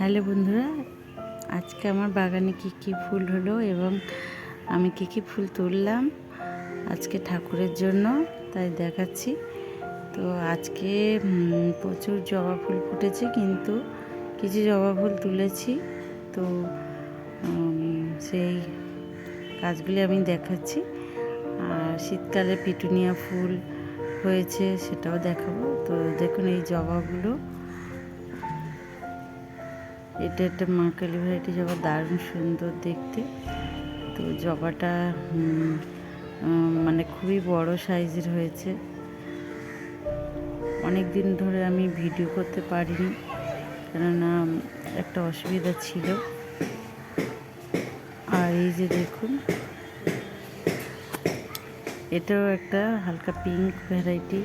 Hello বন্ধুরা, আজকে আমার বাগানে কি কি ফুল হলো এবং আমি কি কি ফুল তুললাম আজকে ঠাকুরের জন্য তাই দেখাচ্ছি। তো আজকে প্রচুর জবা ফুল ফুটেছে কিন্তু কিছু জবা ফুল তুলেছি। তো সেই কাজগুলি আমি দেখাচ্ছি। আর শীতকালে পিটুনিয়া ফুল হয়েছে সেটাও দেখাবো। তো দেখুন এই জবাগুলো এটা একটা মা কালী ভ্যারাইটি জবা দারুণ সুন্দর দেখতে। তো জবাটা মানে খুবই বড় সাইজের হয়েছে। অনেক দিন ধরে আমি ভিডিও করতে পারিনি, কেননা একটা অসুবিধা ছিল। আর এই যে দেখুন, এটাও একটা হালকা পিঙ্ক ভ্যারাইটি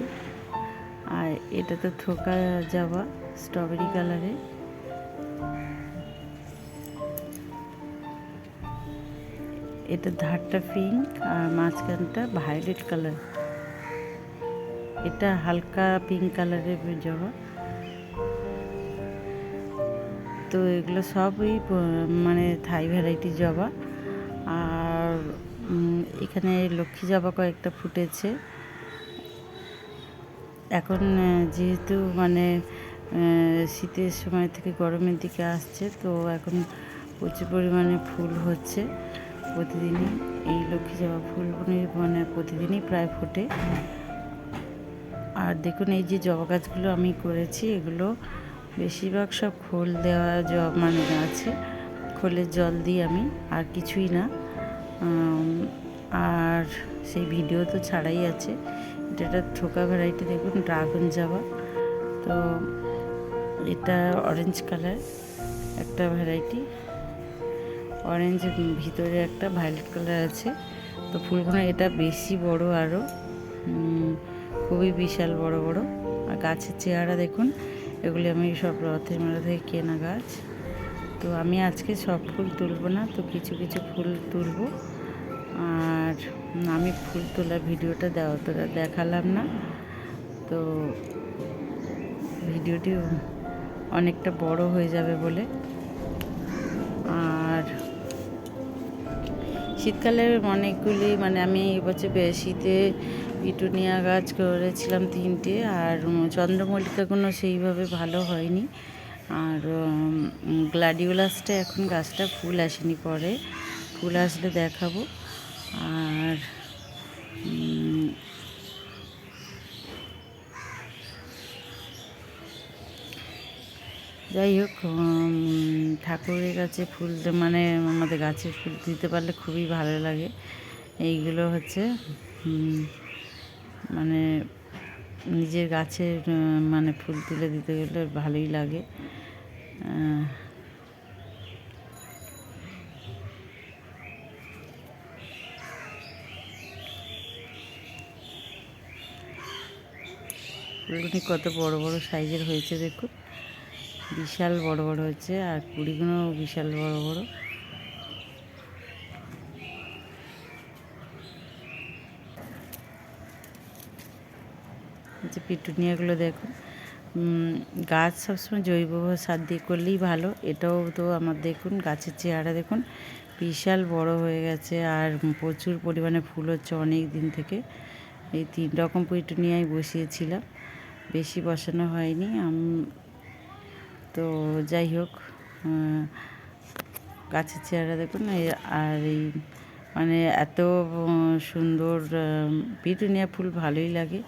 আর এটা তো থোকা যাওয়া স্ট্রবেরি কালারে এটা ধারটা পিঙ্ক আর মাঝখানটা ভায়োলেট কালার এটা হালকা পিঙ্ক কালারের জবা। তো এগুলো সবই মানে থাই ভ্যারাইটি জবা। আর এখানে লক্ষ্মী জবা কয়েকটা ফুটেছে। এখন যেহেতু মানে শীতের সময় থেকে গরমের দিকে আসছে, তো এখন প্রচুর পরিমাণে ফুল হচ্ছে। প্রতিদিনই এই লক্ষ্মী জবা ফুল মানে প্রতিদিনই প্রায় ফোটে। আর দেখুন, এই যে জবা গাছগুলো আমি করেছি, এগুলো বেশিরভাগ সব খোল দেওয়া জব মানে আছে। খোলের জল দিই আমি, আর কিছুই না। আর সেই ভিডিও তো ছাড়াই আছে। এটা একটা থোকা ভ্যারাইটি দেখুন ড্রাগন জবা। তো এটা অরেঞ্জ কালার একটা ভ্যারাইটি অরেঞ্জ ভিতরে একটা ভায়োলেট কালার আছে। তো ফুলগুলো এটা বেশি বড় আরও খুবই বিশাল বড় বড়। আর গাছের চেহারা দেখুন, এগুলি আমি সব রথের মেলা থেকে কেনা গাছ। তো আমি আজকে সব ফুল তুলবো না, তো কিছু কিছু ফুল তুলবো। আর আমি ফুল তোলা ভিডিওটা দেওয়া তোরা দেখালাম না। তো ভিডিওটি অনেকটা বড় হয়ে যাবে বলে শীতকালে অনেকগুলি মানে আমি এবছর বেশিতে পিটুনিয়া গাছ করেছিলাম তিনটে আর চন্দ্রমল্লিকা চন্দ্রমল্লিকাগুলো সেইভাবে ভালো হয়নি। আর গ্লাডিওলাসটা এখন গাছটা ফুল আসেনি পরে। ফুল আসলে দেখাবো। আর যাই হোক ঠাকুরের কাছে ফুল মানে আমাদের গাছের ফুল দিতে পারলে খুবই ভালো লাগে। এইগুলো হচ্ছে মানে নিজের গাছের মানে ফুল তুলে দিতে গেলে ভালোই লাগে। ফুলগুলি কত বড় বড় সাইজের হয়েছে দেখুন। বিশাল বড় বড় হচ্ছে আর কুড়িগুলো বিশাল বড় বড়। যে পিটুনিয়াগুলো উম, গাছ সবসময় জৈব সার দিয়ে করলেই ভালো এটাও তো আমার দেখুন গাছের চেহারা দেখুন বিশাল বড় হয়ে গেছে আর প্রচুর পরিমাণে ফুল হচ্ছে অনেক দিন থেকে। এই তিন রকম পিটুনিয়ায় বসিয়েছিলাম বেশি বসানো হয়নি। তো যাই হোক গাছের চেহারা দেখুন আর এই মানে এত সুন্দর পিটুনিয়া ফুল ভালোই লাগে।